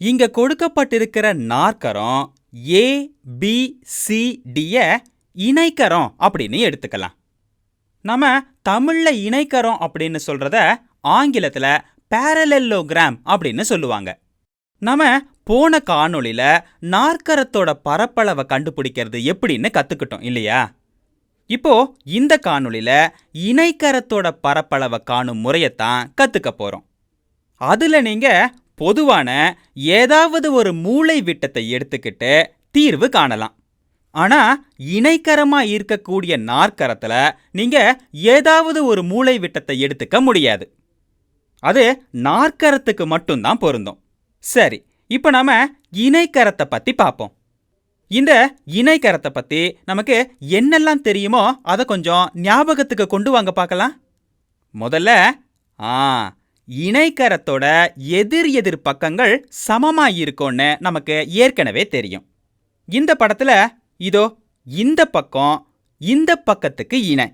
இங்க கொடுக்கப்பட்டிருக்கிற நாற்கரம் ஏ B C டிய இணைக்கரம் அப்படின்னு எடுத்துக்கலாம். நம்ம தமிழ்ல இணைக்கரம் அப்படின்னு சொல்றத ஆங்கிலத்துல பேரலெல்லோகிராம் அப்படின்னு சொல்லுவாங்க. நம்ம போன காணொளியில நாற்கரத்தோட பரப்பளவை கண்டுபிடிக்கிறது எப்படின்னு கத்துக்கிட்டோம் இல்லையா? இப்போ இந்த காணொளியில இணைக்கரத்தோட பரப்பளவை காணும் முறையைத்தான் கத்துக்க போறோம். அதுல நீங்க பொதுவான ஏதாவது ஒரு மூளை விட்டத்தை எடுத்துக்கிட்டு தீர்வு காணலாம். ஆனா இணைக்கரமா இருக்கக்கூடிய நாற்கரத்துல நீங்க ஏதாவது ஒரு மூளை விட்டத்தை எடுத்துக்க முடியாது. அது நாற்கரத்துக்கு மட்டும்தான் பொருந்தும். சரி இப்போ நாம இணைக்கரத்தை பத்தி பார்ப்போம் இந்த இணைக்கரத்தை பத்தி நமக்கு என்னெல்லாம் தெரியுமோ அதை கொஞ்சம் ஞாபகத்துக்கு கொண்டு வாங்க பார்க்கலாம். முதல்ல ஆ இணைக்கரத்தோட எதிர் எதிர் பக்கங்கள் சமமாக இருக்கும்னு நமக்கு ஏற்கனவே தெரியும். இந்த படத்துல இதோ இந்த பக்கம் இந்த பக்கத்துக்கு இணை.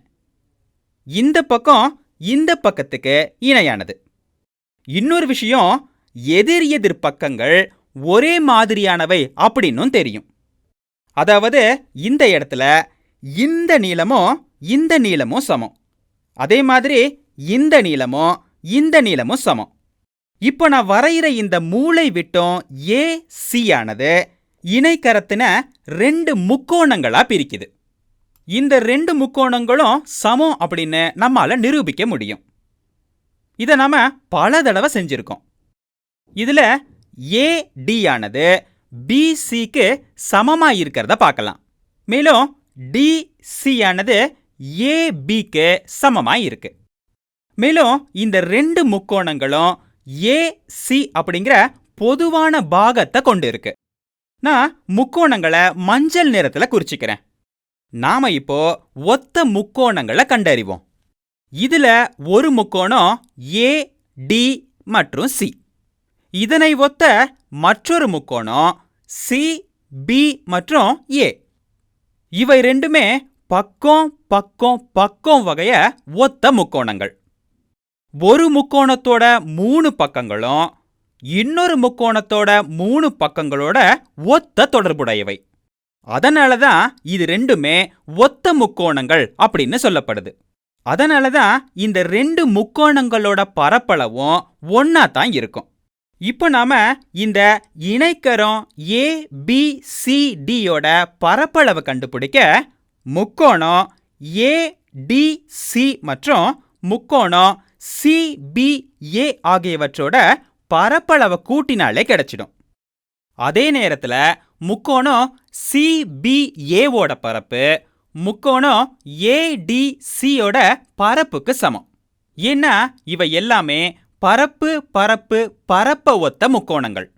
இந்த பக்கம் இந்த பக்கத்துக்கு இணையானது. இன்னொரு விஷயம் எதிர் எதிர் பக்கங்கள் ஒரே மாதிரியானவை அப்படின்னும் தெரியும். அதாவது இந்த இடத்துல இந்த நீளமும் இந்த நீளமும் சமம். அதே மாதிரி இந்த நீளமும் இந்த நீளமும் சமம். இப்போ நான் வரைகிற இந்த மூளை விட்டம் ஏ சி ஆனது இணைக்கரத்தின ரெண்டு முக்கோணங்களா பிரிக்குது. இந்த ரெண்டு முக்கோணங்களும் சமம் அப்படின்னு நம்மால் நிரூபிக்க முடியும். இதை நாம பல தடவை செஞ்சுருக்கோம். இதுல ஏடி ஆனது பிசிக்கு சமமா இருக்கிறத பார்க்கலாம். மேலும் டிசி ஆனது ஏபிக்கு சமமா இருக்கு. மேலும் இந்த ரெண்டு முக்கோணங்களும் ஏசி அப்படிங்கிற பொதுவான பாகத்தை கொண்டு இருக்கு. நான் முக்கோணங்களை மஞ்சள் நிறத்துல குறிச்சிக்கிறேன். நாம இப்போ ஒத்த முக்கோணங்களை கண்டறிவோம். இதுல ஒரு முக்கோணம் ஏ டி மற்றும் சி இதனை ஒத்த மற்றொரு முக்கோணம் சி பி மற்றும் ஏ இவை ரெண்டுமே பக்கம் பக்கம் பக்கம் வகைய ஒத்த முக்கோணங்கள். ஒரு முக்கோணத்தோட மூணு பக்கங்களும் இன்னொரு முக்கோணத்தோட மூணு பக்கங்களோட ஒத்த தொடர்புடையவை. அதனால தான் இது ரெண்டுமே ஒத்த முக்கோணங்கள் அப்படின்னு சொல்லப்படுது. அதனால தான் இந்த ரெண்டு முக்கோணங்களோட பரப்பளவும் ஒன்னா தான் இருக்கும். இப்போ நாம இந்த இணைக்கரம் ஏ பி சி டியோட பரப்பளவை கண்டுபிடிக்க முக்கோணம் ஏ டி சி மற்றும் முக்கோணம் சிபிஏ ஆகியவற்றோட பரப்பளவை கூட்டினாலே கிடைச்சிடும். அதே நேரத்தில் முக்கோணம் சிபிஏவோட பரப்பு முக்கோணம் ஏடிசியோட பரப்புக்கு சமம். ஏன்னா இவை எல்லாமே பரப்பு பரப்பு பரப்ப ஒத்த முக்கோணங்கள்.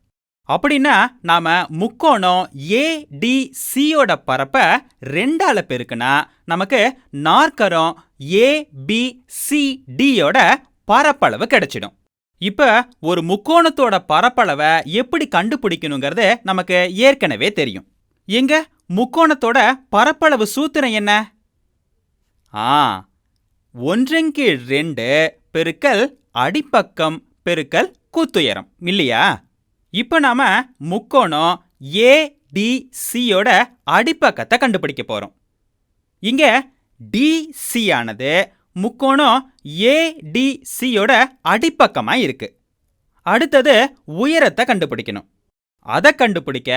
அப்படின்னா நாம முக்கோணம் ஏடிசியோட பரப்ப ரெண்டால பெருக்குனா நமக்கு நாற்கரம் ஏபிசிடியோட பரப்பளவு கிடைச்சிடும். இப்ப ஒரு முக்கோணத்தோட பரப்பளவை எப்படி கண்டுபிடிக்கணுங்கிறது நமக்கு ஏற்கனவே தெரியும். எங்க? முக்கோணத்தோட பரப்பளவு சூத்திரம் என்ன? ஆ ஒன்றின் கீழ் ரெண்டு பெருக்கல் அடிப்பக்கம் பெருக்கல் கூத்துயரம் இல்லையா? இப்போ நாம முக்கோணம் ஏடிசியோட அடிப்பக்கத்தை கண்டுபிடிக்க போறோம். இங்க டிசி ஆனது முக்கோணம் ஏடிசியோட அடிப்பக்கமா இருக்கு. அடுத்தது உயரத்தை கண்டுபிடிக்கணும். அதை கண்டுபிடிக்க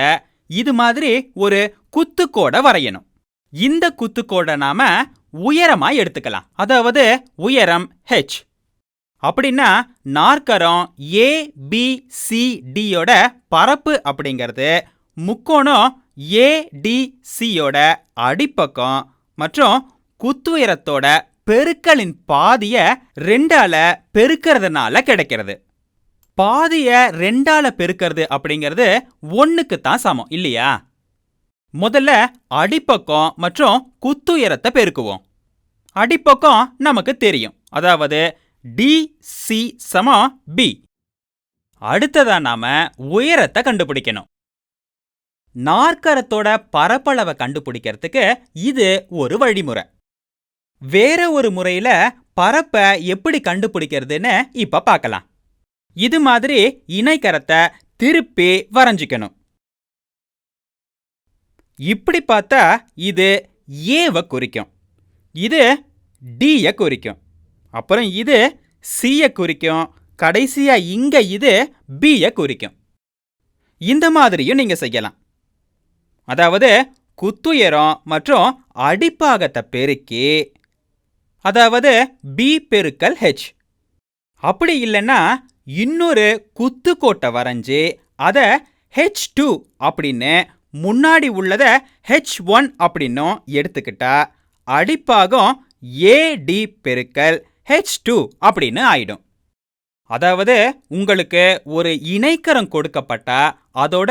இது மாதிரி ஒரு குத்துக்கோடை வரையணும். இந்த குத்துக்கோடை நாம உயரமா எடுத்துக்கலாம். அதாவது உயரம் ஹெச் அப்படின்னா நாற்கரம் ஏபிசிடியோட பரப்பு அப்படிங்கிறது முக்கோணம் ஏடிசியோட அடிப்பக்கம் மற்றும் குத்துயரத்தோட பெருக்கலின் பாதிய ரெண்டால பெருக்கிறதுனால கிடைக்கிறது. பாதிய ரெண்டால பெருக்கிறது அப்படிங்கிறது ஒன்னுக்கு தான் சமம் இல்லையா? முதல்ல அடிப்பக்கம் மற்றும் குத்துயரத்தை பெருக்குவோம். அடிப்பக்கம் நமக்கு தெரியும். அதாவது டிசி சமா பி. அடுத்ததா நாம உயரத்தை கண்டுபிடிக்கணும். நாற்கரத்தோட பரப்பளவை கண்டுபிடிக்கிறதுக்கு இது ஒரு வழிமுறை. வேற ஒரு முறையில பரப்பை எப்படி கண்டுபிடிக்கிறதுன்னு இப்ப பார்க்கலாம். இது மாதிரி இணைக்கரத்தை திருப்பி வரைஞ்சிக்கணும். இப்படி பார்த்தா இது ஏவை குறிக்கும். இது டியை குறிக்கும். அப்புறம் இது சியை குறிக்கும். கடைசியா இங்க இது பியை குறிக்கும். இந்த மாதிரியும் நீங்க செய்யலாம். அதாவது குத்துயரம் மற்றும் அடிப்பாகத்தை பெருக்கி அதாவது பி பெருக்கல் ஹெச் அப்படி இல்லைன்னா இன்னொரு குத்துக்கோட்டை வரைஞ்சி அதை ஹெச் டூ அப்படின்னு முன்னாடி உள்ளத ஹெச் ஒன் அப்படின்னும் எடுத்துக்கிட்டா அடிப்பாகம் ஏடி பெருக்கல் ஹெச் டூ அப்படின்னு ஆயிடும். அதாவது உங்களுக்கு ஒரு இணைக்கரம் கொடுக்கப்பட்டா அதோட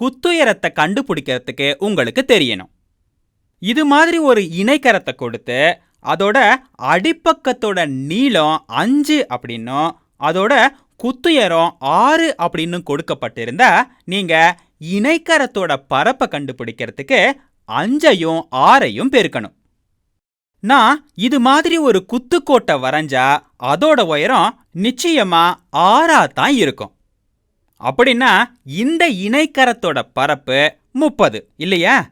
குத்துயரத்தை கண்டுபிடிக்கிறதுக்கு உங்களுக்கு தெரியணும். இது மாதிரி ஒரு இணைக்கரத்தை கொடுத்து அதோட அடிப்பக்கத்தோட நீளம் அஞ்சு அப்படின்னும் அதோட குத்துயரம் ஆறு அப்படின்னு கொடுக்கப்பட்டிருந்தா நீங்கள் இணைக்கரத்தோட பரப்பை கண்டுபிடிக்கிறதுக்கு அஞ்சையும் ஆறையும் பெருக்கணும். நான் இது மாதிரி ஒரு குத்துக்கோட்டை வரைஞ்சா அதோட உயரம் நிச்சயமா ஆறா தான் இருக்கும். அப்படின்னா இந்த இணைக்கரத்தோட பரப்பு முப்பது இல்லையா?